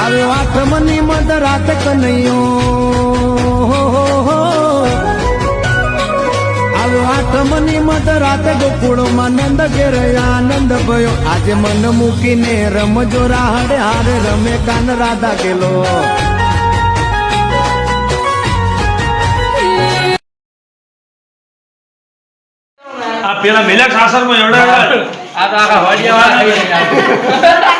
આવ્યો આઠમની મધ રાત કનૈયો. આવ્યો આઠમની મધ રાત ગોકુળમાં નંદ ઘેર આનંદ ભયો. આજે મન મૂકીને રમજો રાહડે હારે રમે કાન રાધા ગેલો પેલા મેલા સાસરમાં માં એવડા આ તો આખા વાડિયાવાળા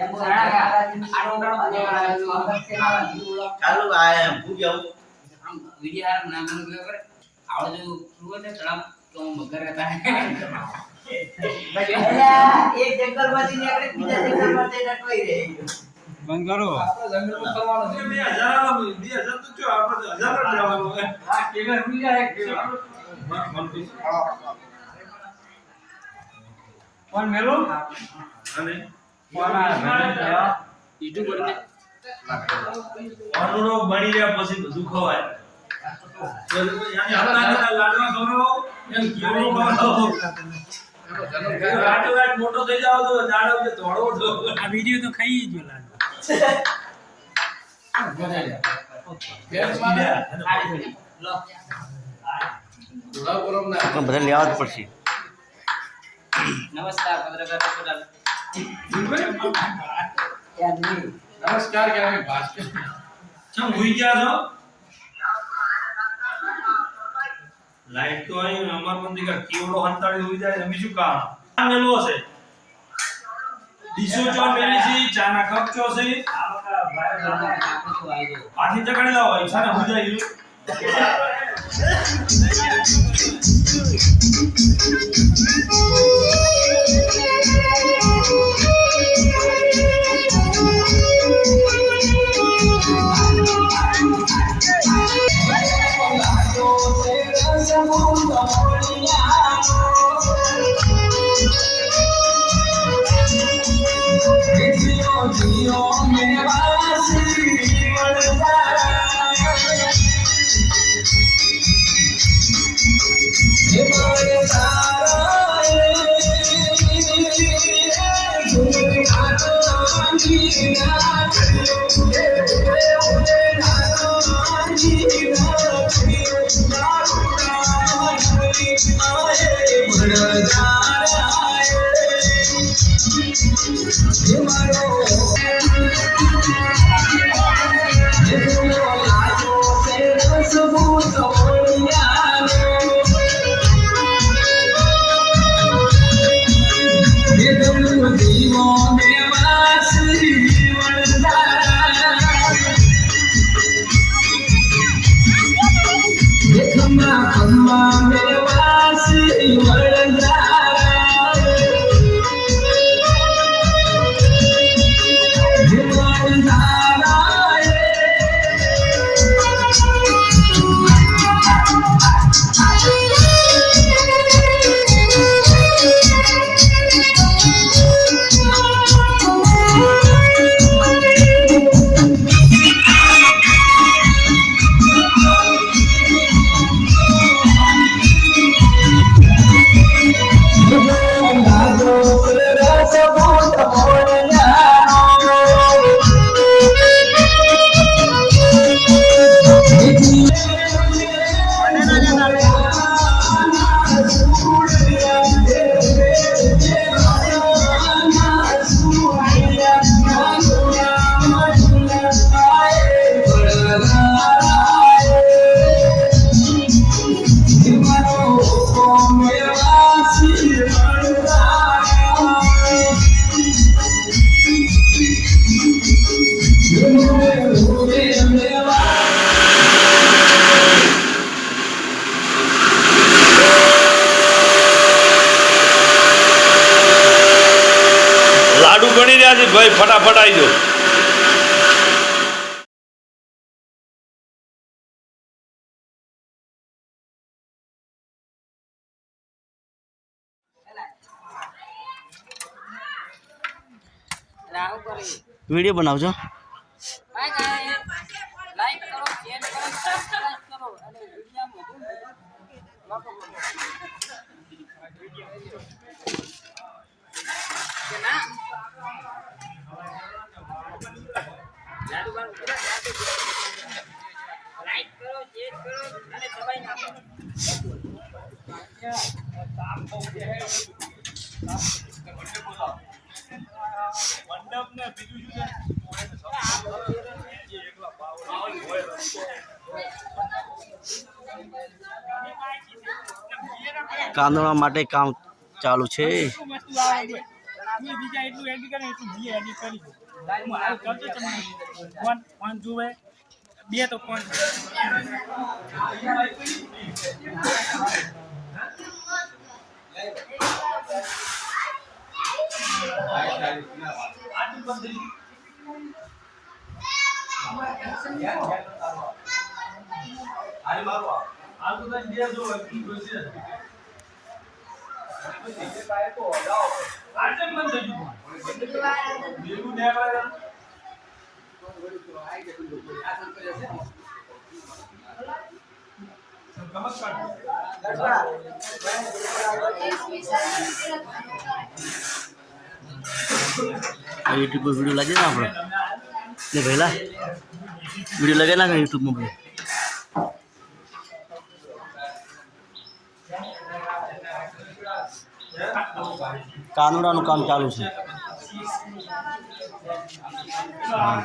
આ. ચાલુ આ જંગલ નીકળે બીજા જંગલમાં જઈને અટવાઈ બે હજાર આલો, બે હજાર તો ચો, આપણે હજાર જ લેવાનું હોય. અને વાનુડો બની રહ્યા પછી બધું ખવાય યાની હતા હતા લાડવા ખવડાવો, એમ ઘીવડો ખવડાવો. લાડો મોટો થઈ જાવ તો દાડો જે ધોળો થો. આ વીડિયો તો ખાઈ જ લાગે બધા લેવા જ પડશે નમસ્કાર પત્રકાર નમસ્કાર ભાસ્કર. ચમ હુઈ ગયા છો? લાઈટ તો અહીં અમાર મંદી કા કેવડો હંતાડી હોઈ જાય અમે શું કામ મેલો છે ડીશો ચો પેલી છે ચા ના કપ ચો છે. આથી ચકડી લાવો ઈચ્છા ને 想不通的魂呀，天哟天哟，夜半。my name. હુઈ છે ભાઈ ફટાફટ આવી વીડિયો બનાવજો. કરો શેર કરો સબસ્ક્રાઇબ કરો અને વિડીયોમાં વધુ લોકો બોલો કે ના જાદુ બાન કરો જાદુ લાઈક કરો શેર કરો અને દબાઈ નાખો કાંદોળા માટે કામ ચાલુ છે. બે તો છે તું બીજા એટલું એડિટ કરે એટલું બીજે એડિટ કરી દો હું હાલ કરતો તમને ફોન ફોન જોવે બે તો ફોન યુટ્યુબ પર વીડિયો લાગે ને આપણે ને પહેલા વીડિયો લગે ના યુટ્યુબમાં ભાઈ કાનુડાનું કામ ચાલુ છે હા